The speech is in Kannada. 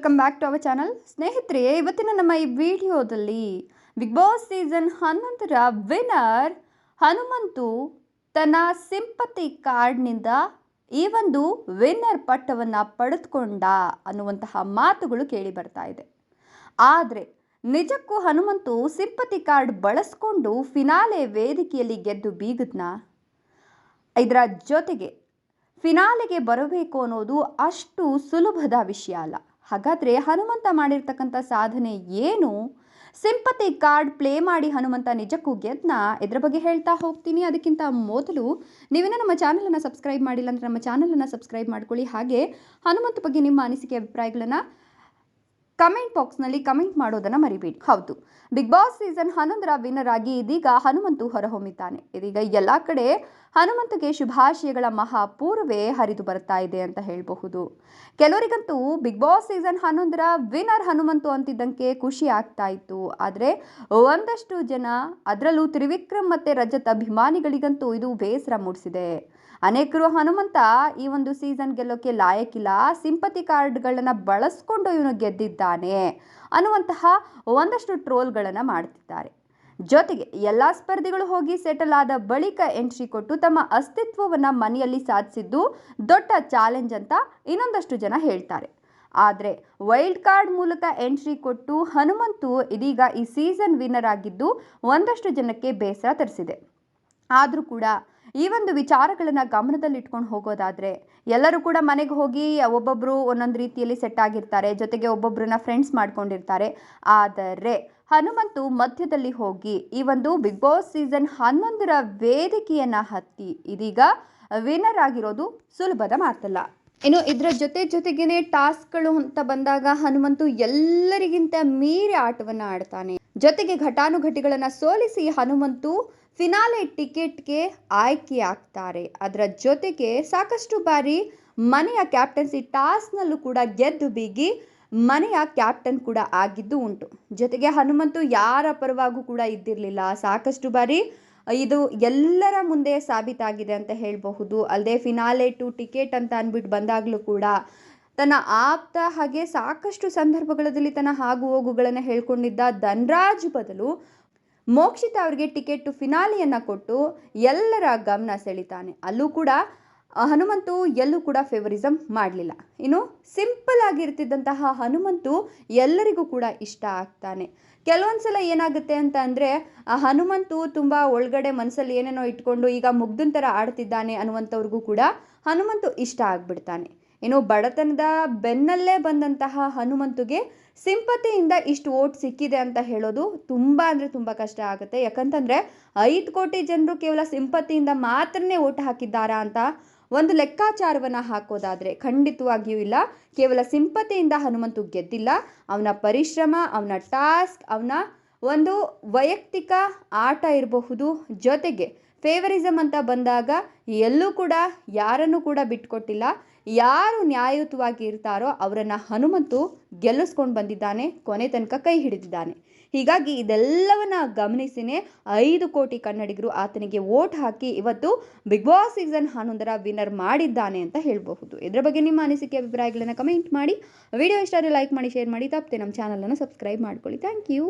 Welcome back to our channel ಸ್ನೇಹಿತರೆ, ಇವತ್ತಿನ ನಮ್ಮ ಈ ವಿಡಿಯೋದಲ್ಲಿ ಬಿಗ್ ಬಾಸ್ ಸೀಸನ್ ಹನ್ನೊಂದರ ವಿನ್ನರ್ ಹನುಮಂತು ತನ್ನ ಸಿಂಪತಿ ಕಾರ್ಡ್ನಿಂದ ಈ ಒಂದು ವಿನ್ನರ್ ಪಟ್ಟವನ್ನು ಪಡೆದುಕೊಂಡ ಅನ್ನುವಂತಹ ಮಾತುಗಳು ಕೇಳಿ ಬರ್ತಾ ಇದೆ. ಆದರೆ, ನಿಜಕ್ಕೂ ಹನುಮಂತು ಸಿಂಪತಿ ಕಾರ್ಡ್ ಬಳಸ್ಕೊಂಡು ಫಿನಾಲೆ ವೇದಿಕೆಯಲ್ಲಿ ಗೆದ್ದು ಬೀಗದ್ನ? ಇದರ ಜೊತೆಗೆ ಫಿನಾಲೆಗೆ ಬರಬೇಕು ಅನ್ನೋದು ಅಷ್ಟು ಸುಲಭದ ವಿಷಯ ಅಲ್ಲ. ಹಾಗಾದರೆ ಹನುಮಂತ ಮಾಡಿರ್ತಕ್ಕಂಥ ಸಾಧನೆ ಏನು? ಸಿಂಪತಿ ಕಾರ್ಡ್ ಪ್ಲೇ ಮಾಡಿ ಹನುಮಂತ ನಿಜಕ್ಕೂ ಗೆದ್ನ? ಇದ್ರ ಬಗ್ಗೆ ಹೇಳ್ತಾ ಹೋಗ್ತೀನಿ. ಅದಕ್ಕಿಂತ ಮೊದಲು ನೀವೇನೋ ನಮ್ಮ ಚಾನಲನ್ನು ಸಬ್ಸ್ಕ್ರೈಬ್ ಮಾಡಿಲ್ಲ ಅಂದರೆ ನಮ್ಮ ಚಾನಲನ್ನು ಸಬ್ಸ್ಕ್ರೈಬ್ ಮಾಡ್ಕೊಳ್ಳಿ. ಹಾಗೆ ಹನುಮಂತ ಬಗ್ಗೆ ನಿಮ್ಮ ಅನಿಸಿಕೆ, ಅಭಿಪ್ರಾಯಗಳನ್ನು ಕಮೆಂಟ್ ಬಾಕ್ಸ್ನಲ್ಲಿ ಕಮೆಂಟ್ ಮಾಡೋದನ್ನು ಮರಿಬೇಡಿ. ಹೌದು. ಬಿಗ್ ಬಾಸ್ ಸೀಸನ್ ಹನ್ನೊಂದರ ವಿನ್ನರ್ ಆಗಿ ಇದೀಗ ಹನುಮಂತು ಹೊರಹೊಮ್ಮಿದ್ದಾನೆ. ಇದೀಗ ಎಲ್ಲ ಕಡೆ ಹನುಮಂತಗೆ ಶುಭಾಶಯಗಳ ಮಹಾಪೂರ್ವೇ ಹರಿದು ಬರ್ತಾ ಇದೆ ಅಂತ ಹೇಳಬಹುದು. ಕೆಲವರಿಗಂತೂ ಬಿಗ್ ಬಾಸ್ ಸೀಸನ್ ಹನ್ನೊಂದರ ವಿನ್ನರ್ ಹನುಮಂತು ಅಂತಿದ್ದಂಗೆ ಖುಷಿ ಆಗ್ತಾ ಇತ್ತು. ಆದರೆ ಒಂದಷ್ಟು ಜನ, ಅದರಲ್ಲೂ ತ್ರಿವಿಕ್ರಮ್ ಮತ್ತು ರಜತ್ ಅಭಿಮಾನಿಗಳಿಗಂತೂ ಇದು ಬೇಸರ ಮೂಡಿಸಿದೆ. ಅನೇಕರು ಹನುಮಂತ ಈ ಒಂದು ಸೀಸನ್ ಗೆಲ್ಲೋಕೆ ಲಾಯಕ್ಕಿಲ್ಲ. ಸಿಂಪತಿ ಕಾರ್ಡ್ಗಳನ್ನು ಬಳಸ್ಕೊಂಡು ಇವನು ಗೆದ್ದಿದ್ದಾನೆ ಅನ್ನುವಂತಹ ಒಂದಷ್ಟು ಟ್ರೋಲ್ಗಳನ್ನು ಮಾಡ್ತಿದ್ದಾರೆ. ಜೊತೆಗೆ ಎಲ್ಲ ಸ್ಪರ್ಧಿಗಳು ಹೋಗಿ ಸೆಟಲ್ ಆದ ಬಳಿಕ ಎಂಟ್ರಿ ಕೊಟ್ಟು ತಮ್ಮ ಅಸ್ತಿತ್ವವನ್ನು ಮನೆಯಲ್ಲಿ ಸಾಧಿಸಿದ್ದು ದೊಡ್ಡ ಚಾಲೆಂಜ್ ಅಂತ ಇನ್ನೊಂದಷ್ಟು ಜನ ಹೇಳ್ತಾರೆ. ಆದರೆ ವೈಲ್ಡ್ ಕಾರ್ಡ್ ಮೂಲಕ ಎಂಟ್ರಿ ಕೊಟ್ಟು ಹನುಮಂತು ಇದೀಗ ಈ ಸೀಸನ್ ವಿನ್ನರ್ ಆಗಿದ್ದು ಒಂದಷ್ಟು ಜನಕ್ಕೆ ಬೇಸರ ತರಿಸಿದೆ. ಆದರೂ ಕೂಡ ಈ ಒಂದು ವಿಚಾರಗಳನ್ನು ಗಮನದಲ್ಲಿಟ್ಕೊಂಡು ಹೋಗೋದಾದರೆ ಎಲ್ಲರೂ ಕೂಡ ಮನೆಗೆ ಹೋಗಿ ಒಬ್ಬೊಬ್ಬರು ಒಂದೊಂದು ರೀತಿಯಲ್ಲಿ ಸೆಟ್ ಆಗಿರ್ತಾರೆ, ಜೊತೆಗೆ ಒಬ್ಬೊಬ್ಬರನ್ನ ಫ್ರೆಂಡ್ಸ್ ಮಾಡ್ಕೊಂಡಿರ್ತಾರೆ. ಆದರೆ ಹನುಮಂತು ಮಧ್ಯದಲ್ಲಿ ಹೋಗಿ ಈ ಒಂದು ಬಿಗ್ ಬಾಸ್ ಸೀಸನ್ ಹನ್ನೊಂದರ ವೇದಿಕೆಯನ್ನು ಹತ್ತಿ ಇದೀಗ ವಿನ್ನರ್ ಆಗಿರೋದು ಸುಲಭದ ಮಾತಲ್ಲ. ಇನ್ನು ಇದರ ಜೊತೆ ಜೊತೆಗೇನೆ ಟಾಸ್ಕ್ಗಳು ಅಂತ ಬಂದಾಗ ಹನುಮಂತು ಎಲ್ಲರಿಗಿಂತ ಮೀರಿ ಆಟವನ್ನು ಆಡ್ತಾನೆ. ಜೊತೆಗೆ ಘಟಾನುಘಟಿಗಳನ್ನು ಸೋಲಿಸಿ ಹನುಮಂತು ಫಿನಾಲೆ ಟಿಕೆಟ್ಗೆ ಆಯ್ಕೆ ಆಗ್ತಾರೆ ಅದರ ಜೊತೆಗೆ ಸಾಕಷ್ಟು ಬಾರಿ ಮನೆಯ ಕ್ಯಾಪ್ಟನ್ಸಿ ಟಾಸ್ನಲ್ಲೂ ಕೂಡ ಗೆದ್ದು ಬೀಗಿ ಮನೆಯ ಕ್ಯಾಪ್ಟನ್ ಕೂಡ ಆಗಿದ್ದು ಉಂಟು. ಜೊತೆಗೆ ಹನುಮಂತು ಯಾರ ಪರವಾಗೂ ಕೂಡ ಇದ್ದಿರಲಿಲ್ಲ. ಸಾಕಷ್ಟು ಬಾರಿ ಇದು ಎಲ್ಲರ ಮುಂದೆ ಸಾಬೀತಾಗಿದೆ ಅಂತ ಹೇಳಬಹುದು. ಅಲ್ಲದೆ ಫಿನಾಲೆ ಟು ಟಿಕೆಟ್ ಅಂತ ಅಂದ್ಬಿಟ್ಟು ಬಂದಾಗಲೂ ಕೂಡ ತನ್ನ ಆಪ್ತ ಹಾಗೆ ಸಾಕಷ್ಟು ಸಂದರ್ಭಗಳಲ್ಲಿ ತನ್ನ ಹಾಗು ಹೋಗುಗಳನ್ನು ಹೇಳ್ಕೊಂಡಿದ್ದ ಧನ್ರಾಜ್ ಬದಲು ಮೋಕ್ಷಿತ ಅವರಿಗೆ ಟಿಕೆಟ್ ಫಿನಾಲಿಯನ್ನು ಕೊಟ್ಟು ಎಲ್ಲರ ಗಮನ ಸೆಳಿತಾನೆ. ಅಲ್ಲೂ ಕೂಡ ಹನುಮಂತು ಎಲ್ಲೂ ಕೂಡ ಫೇವರಿಸಮ್ ಮಾಡಲಿಲ್ಲ. ಇನ್ನು ಸಿಂಪಲ್ ಆಗಿರ್ತಿದ್ದಂತಹ ಹನುಮಂತು ಎಲ್ಲರಿಗೂ ಕೂಡ ಇಷ್ಟ ಆಗ್ತಾನೆ. ಕೆಲವೊಂದು ಸಲ ಏನಾಗುತ್ತೆ ಅಂತ ಅಂದರೆ, ಆ ಹನುಮಂತು ತುಂಬ ಒಳಗಡೆ ಮನಸ್ಸಲ್ಲಿ ಏನೇನೋ ಇಟ್ಕೊಂಡು ಈಗ ಮುಗ್ದನ್ ಥರ ಆಡ್ತಿದ್ದಾನೆ ಅನ್ನುವಂಥವ್ರಿಗೂ ಕೂಡ ಹನುಮಂತು ಇಷ್ಟ ಆಗಿಬಿಡ್ತಾನೆ. ಇನ್ನು ಬಡತನದ ಬೆನ್ನಲ್ಲೇ ಬಂದಂತಹ ಹನುಮಂತುಗೆ ಸಿಂಪತಿಯಿಂದ ಇಷ್ಟು ಓಟ್ ಸಿಕ್ಕಿದೆ ಅಂತ ಹೇಳೋದು ತುಂಬ ಅಂದರೆ ತುಂಬ ಕಷ್ಟ ಆಗುತ್ತೆ. ಯಾಕಂತಂದರೆ ಐದು ಕೋಟಿ ಜನರು ಕೇವಲ ಸಿಂಪತಿಯಿಂದ ಮಾತ್ರನೇ ಓಟ್ ಹಾಕಿದ್ದಾರಾ ಅಂತ ಒಂದು ಲೆಕ್ಕಾಚಾರವನ್ನು ಹಾಕೋದಾದರೆ ಖಂಡಿತವಾಗಿಯೂ ಇಲ್ಲ. ಕೇವಲ ಸಿಂಪತಿಯಿಂದ ಹನುಮಂತು ಗೆದ್ದಿಲ್ಲ. ಅವನ ಪರಿಶ್ರಮ, ಅವನ ಟಾಸ್ಕ್, ಅವನ ಒಂದು ವೈಯಕ್ತಿಕ ಆಟ ಇರಬಹುದು ಜೊತೆಗೆ ಫೇವರಿಸಮ್ ಅಂತ ಬಂದಾಗ ಎಲ್ಲೂ ಕೂಡ ಯಾರನ್ನು ಕೂಡ ಬಿಟ್ಕೊಟ್ಟಿಲ್ಲ. ಯಾರು ನ್ಯಾಯಯುತವಾಗಿ ಇರ್ತಾರೋ ಅವರನ್ನು ಹನುಮಂತು ಗೆಲ್ಲಿಸ್ಕೊಂಡು ಬಂದಿದ್ದಾನೆ, ಕೊನೆ ತನಕ ಕೈ ಹಿಡಿದಿದ್ದಾನೆ. ಹೀಗಾಗಿ ಇದೆಲ್ಲವನ್ನ ಗಮನಿಸಿನೇ ಐದು ಕೋಟಿ ಕನ್ನಡಿಗರು ಆತನಿಗೆ ವೋಟ್ ಹಾಕಿ ಇವತ್ತು ಬಿಗ್ ಬಾಸ್ ಸೀಸನ್ ಹನ್ನೊಂದರ ವಿನ್ನರ್ ಮಾಡಿದ್ದಾನೆ ಅಂತ ಹೇಳಬಹುದು. ಇದರ ಬಗ್ಗೆ ನಿಮ್ಮ ಅನಿಸಿಕೆ, ಅಭಿಪ್ರಾಯಗಳನ್ನು ಕಮೆಂಟ್ ಮಾಡಿ. ವಿಡಿಯೋ ಇಷ್ಟ ಲೈಕ್ ಮಾಡಿ ಶೇರ್ ಮಾಡಿ. ತಪ್ಪದೆ ನಮ್ಮ ಚಾನಲನ್ನು ಸಬ್ಸ್ಕ್ರೈಬ್ ಮಾಡ್ಕೊಳ್ಳಿ. Thank you